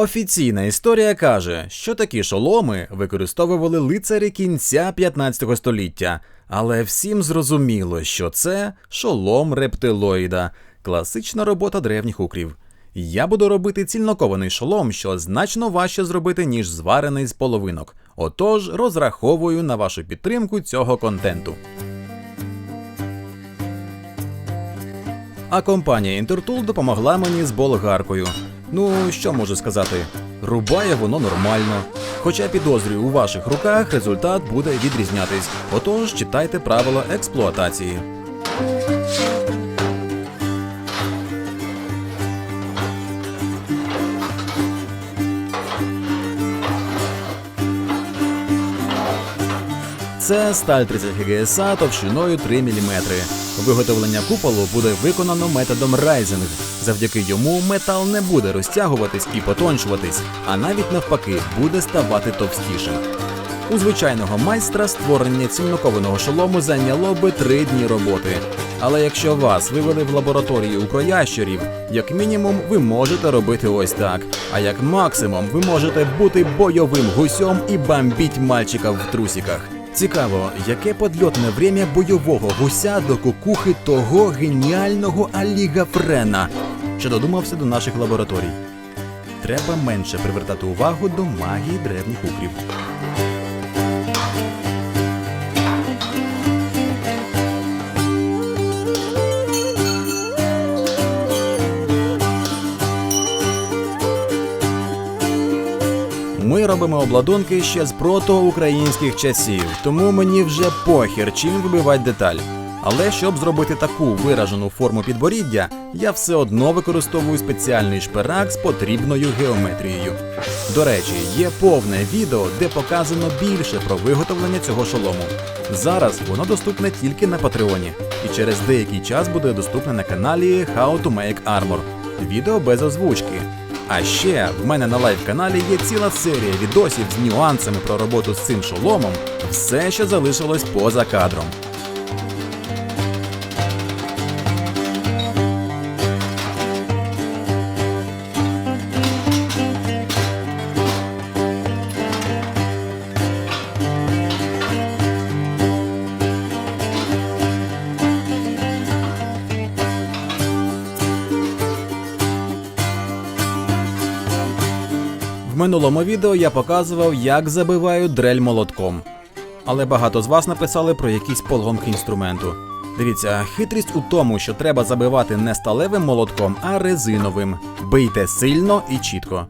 Офіційна історія каже, що такі шоломи використовували лицарі кінця 15 століття, але всім зрозуміло, що це шолом рептилоїда, класична робота древніх укрів. Я буду робити цільнокований шолом, що значно важче зробити, ніж зварений з половинок. Отож, розраховую на вашу підтримку цього контенту. А компанія Інтертул допомогла мені з болгаркою. Ну, що можу сказати? Рубає воно нормально. Хоча підозрюю, у ваших руках результат буде відрізнятись. Отож, читайте правила експлуатації. Це сталь 30 ГСА товщиною 3 мм. Виготовлення куполу буде виконано методом райзинг. Завдяки йому метал не буде розтягуватись і потончуватись, а навіть навпаки буде ставати товстішим. У звичайного майстра створення цільнокованого шолому зайняло би три дні роботи. Але якщо вас вивели в лабораторію укроящерів, як мінімум ви можете робити ось так. А як максимум ви можете бути бойовим гусьом і бомбіть мальчика в трусіках. Цікаво, яке подльотне время бойового гуся до кукухи того геніального Аліга Френа, що додумався до наших лабораторій. Треба менше привертати увагу до магії древніх укрів. Робимо обладунки ще з протоукраїнських часів, тому мені вже похер, чим вибивати деталь. Але щоб зробити таку виражену форму підборіддя, я все одно використовую спеціальний шпирак з потрібною геометрією. До речі, є повне відео, де показано більше про виготовлення цього шолому. Зараз воно доступне тільки на Патреоні, і через деякий час буде доступне на каналі How to Make Armor. Відео без озвучки. А ще в мене на лайв-каналі є ціла серія відосів з нюансами про роботу з цим шоломом, все, що залишилось поза кадром. Минулому відео я показував, як забивають дрель молотком. Але багато з вас написали про якісь поломки інструменту. Дивіться, хитрість у тому, що треба забивати не сталевим молотком, а резиновим. Бийте сильно і чітко.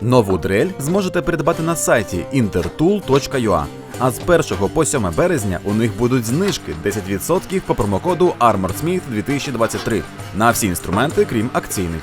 Нову дрель зможете придбати на сайті intertool.ua. А з 1 по 7 березня у них будуть знижки 10% по промокоду ArmorSmith 2023 на всі інструменти, крім акційних.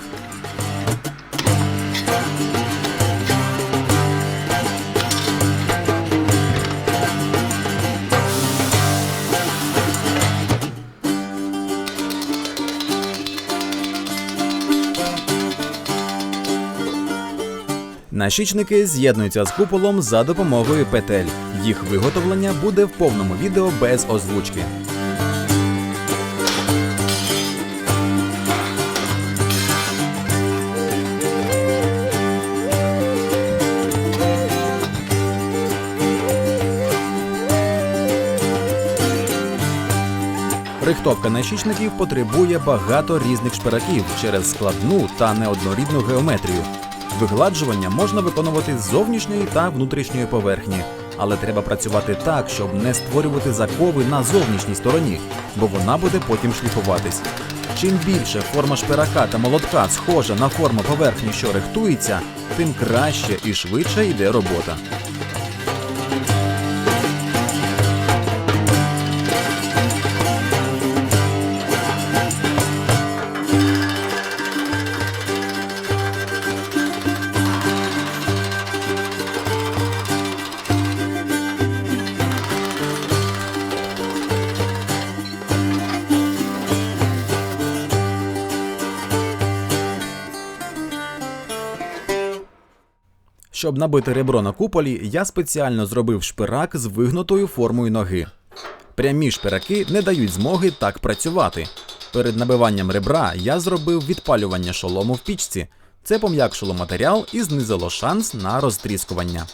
Нащічники з'єднуються з куполом за допомогою петель. Їх виготовлення буде в повному відео без озвучки. Рихтовка нащічників потребує багато різних шпираків через складну та неоднорідну геометрію. Вигладжування можна виконувати з зовнішньої та внутрішньої поверхні, але треба працювати так, щоб не створювати закови на зовнішній стороні, бо вона буде потім шліфуватись. Чим більше форма шпирака та молотка схожа на форму поверхні, що рихтується, тим краще і швидше йде робота. Щоб набити ребро на куполі, я спеціально зробив шпирак з вигнутою формою ноги. Прямі шпираки не дають змоги так працювати. Перед набиванням ребра я зробив відпалювання шолому в пічці, Це пом'якшило матеріал і знизило шанс на розтріскування.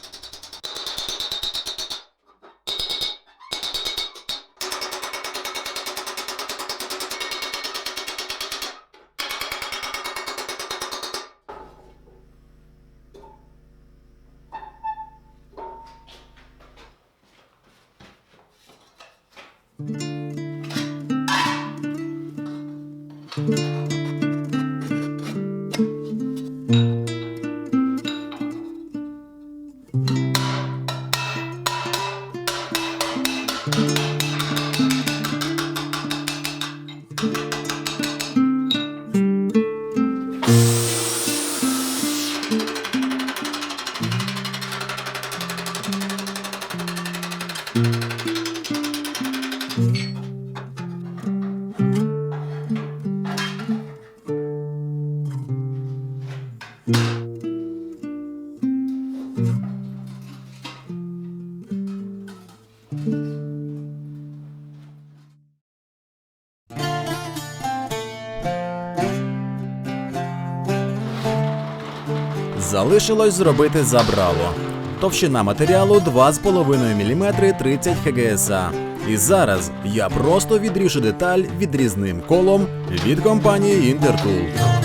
Залишилось зробити забрало. Товщина матеріалу 2,5 мм 30 ХГСА. І зараз я просто відріжу деталь відрізним колом від компанії Intertool.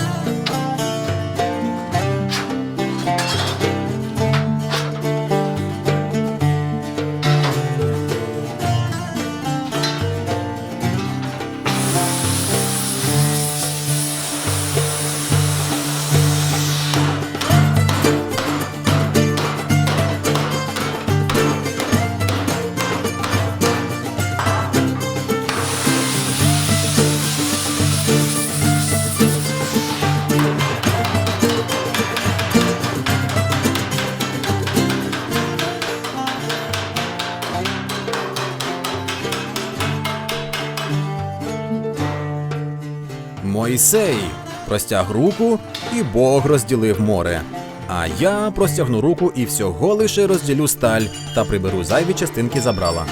Мойсей простяг руку, і Бог розділив море. А я простягну руку і всього лише розділю сталь та приберу зайві частинки забрала.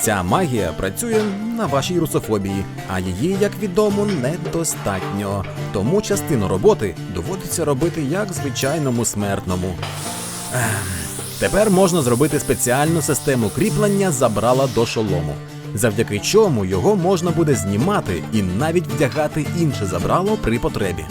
Ця магія працює на вашій русофобії, а її, як відомо, недостатньо. Тому частину роботи доводиться робити як звичайному смертному. Ем, Тепер можна зробити спеціальну систему кріплення забрала до шолому, завдяки чому його можна буде знімати і навіть вдягати інше забрало при потребі.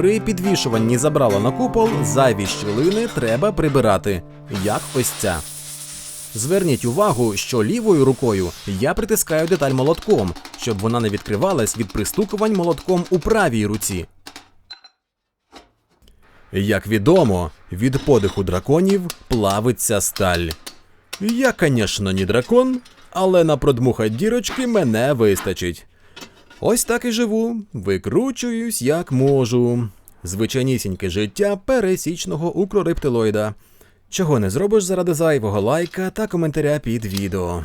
При підвішуванні забрала на купол зайві щілини треба прибирати, як ось ця. Зверніть увагу, що лівою рукою я притискаю деталь молотком, щоб вона не відкривалась від пристукувань молотком у правій руці. Як відомо, від подиху драконів плавиться сталь. Я, звісно, не дракон, але на продмухать дірочки мене вистачить. Ось так і живу, викручуюсь як можу. Звичайнісіньке життя пересічного укрорептилоїда. Чого не зробиш заради зайвого лайка та коментаря під відео.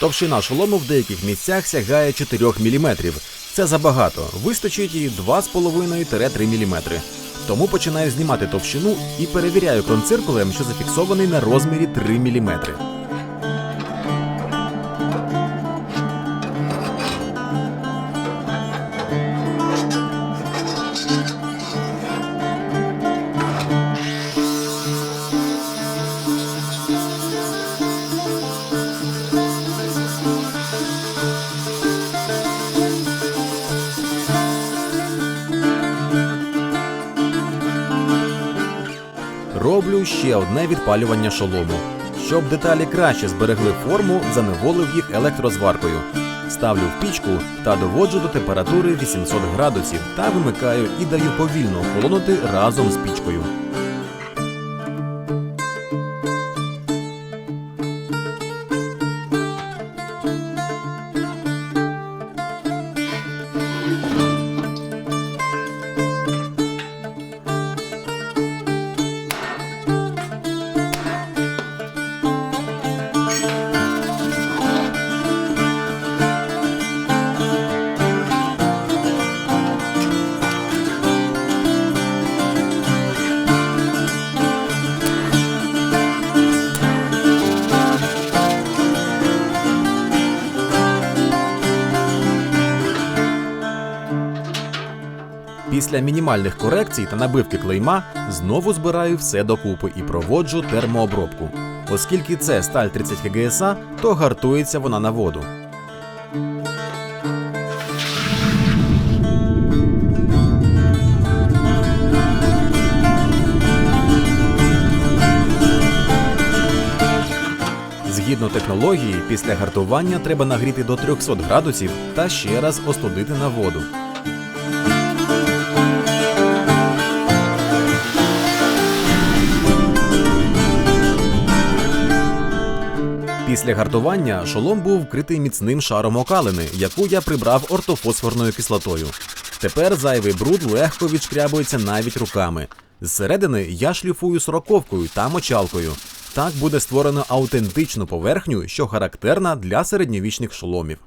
Товщина шолому в деяких місцях сягає 4 мм. Це забагато, вистачить і 2,5-3 мм. Тому починаю знімати товщину і перевіряю кронциркулем, що зафіксований на розмірі 3 мм. Ще одне відпалювання шолому. Щоб деталі краще зберегли форму, заневолив їх електрозваркою. Ставлю в пічку та доводжу до температури 800 градусів та вимикаю і даю повільно охолонути разом з пічкою. Після мінімальних корекцій та набивки клейма знову збираю все докупи і проводжу термообробку. Оскільки це сталь 30 ГГСА, то гартується вона на воду. Згідно технології, після гартування треба нагріти до 300 градусів та ще раз остудити на воду. Після гартування шолом був вкритий міцним шаром окалини, яку я прибрав ортофосфорною кислотою. Тепер зайвий бруд легко відшкрябується навіть руками. Зсередини я шліфую сороковкою та мочалкою. Так буде створено аутентичну поверхню, що характерна для середньовічних шоломів.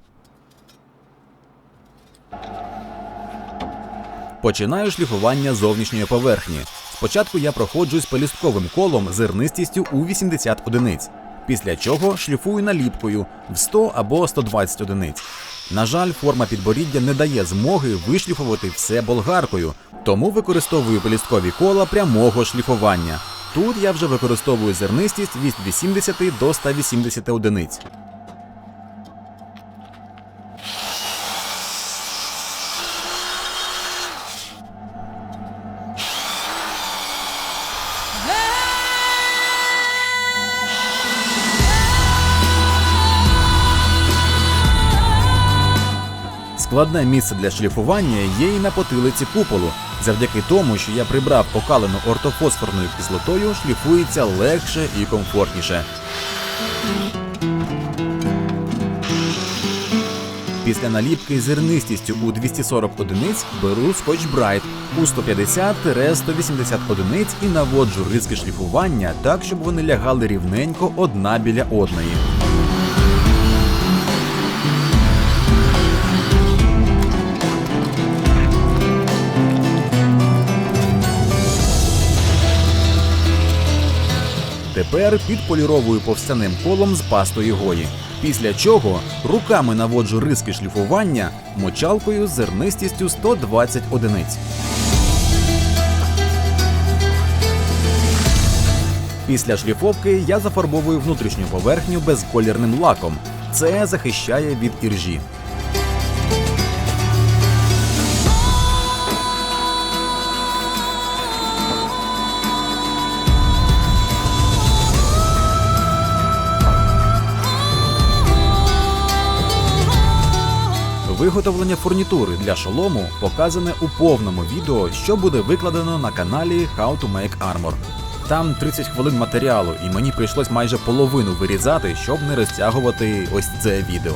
Починаю шліфування зовнішньої поверхні. Спочатку я проходжусь пелюстковим колом зернистістю у 80 одиниць, після чого шліфую наліпкою в 100 або 120 одиниць. На жаль, форма підборіддя не дає змоги вишліфувати все болгаркою, тому використовую пелісткові кола прямого шліфування. Тут я вже використовую зернистість від 80 до 180 одиниць. Складне місце для шліфування є і на потилиці куполу. Завдяки тому, що я прибрав окалену ортофосфорною кислотою, шліфується легше і комфортніше. Після наліпки зернистістю у 240 одиниць беру Scotch Brite у 150-180 одиниць і наводжу риски шліфування так, щоб вони лягали рівненько одна біля одної. Тепер підполіровую повстяним колом з пастою гої. Після чого руками наводжу риски шліфування мочалкою з зернистістю 120 одиниць. Після шліфовки я зафарбовую внутрішню поверхню безколірним лаком. Це захищає від іржі. Виготовлення фурнітури для шолому показане у повному відео, що буде викладено на каналі How to Make Armor. Там 30 хвилин матеріалу, і мені прийшлось майже половину вирізати, щоб не розтягувати ось це відео.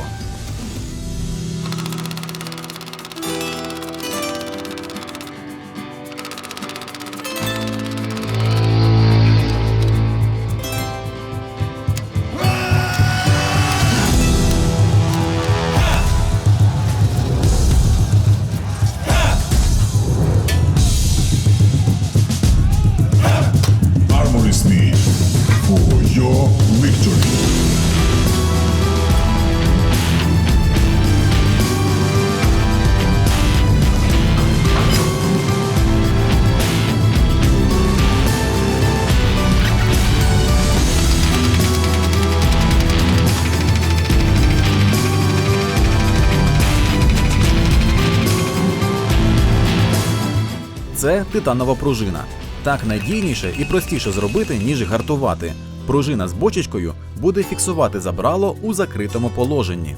Титанова пружина. Так надійніше і простіше зробити, ніж гартувати. Пружина з бочечкою буде фіксувати забрало у закритому положенні.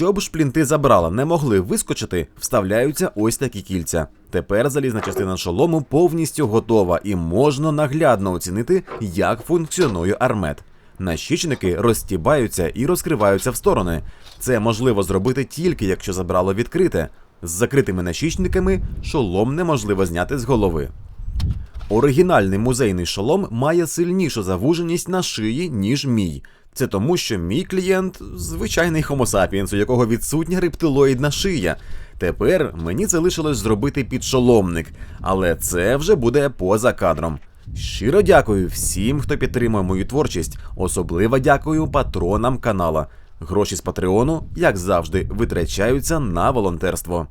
Щоб шплінти забрала не могли вискочити, вставляються ось такі кільця. Тепер залізна частина шолому повністю готова і можна наглядно оцінити, як функціонує армет. Нащічники розстібаються і розкриваються в сторони. Це можливо зробити тільки якщо забрало відкрите. З закритими нащічниками шолом неможливо зняти з голови. Оригінальний музейний шолом має сильнішу завуженість на шиї, ніж мій. Це тому, що мій клієнт звичайний sapiens, у якого відсутня рептилоїдна шия. Тепер мені це лишилось зробити підшоломник, але це вже буде поза кадром. Щиро дякую всім, хто підтримує мою творчість. Особливо дякую патронам канала. Гроші з Патреону, як завжди, витрачаються на волонтерство.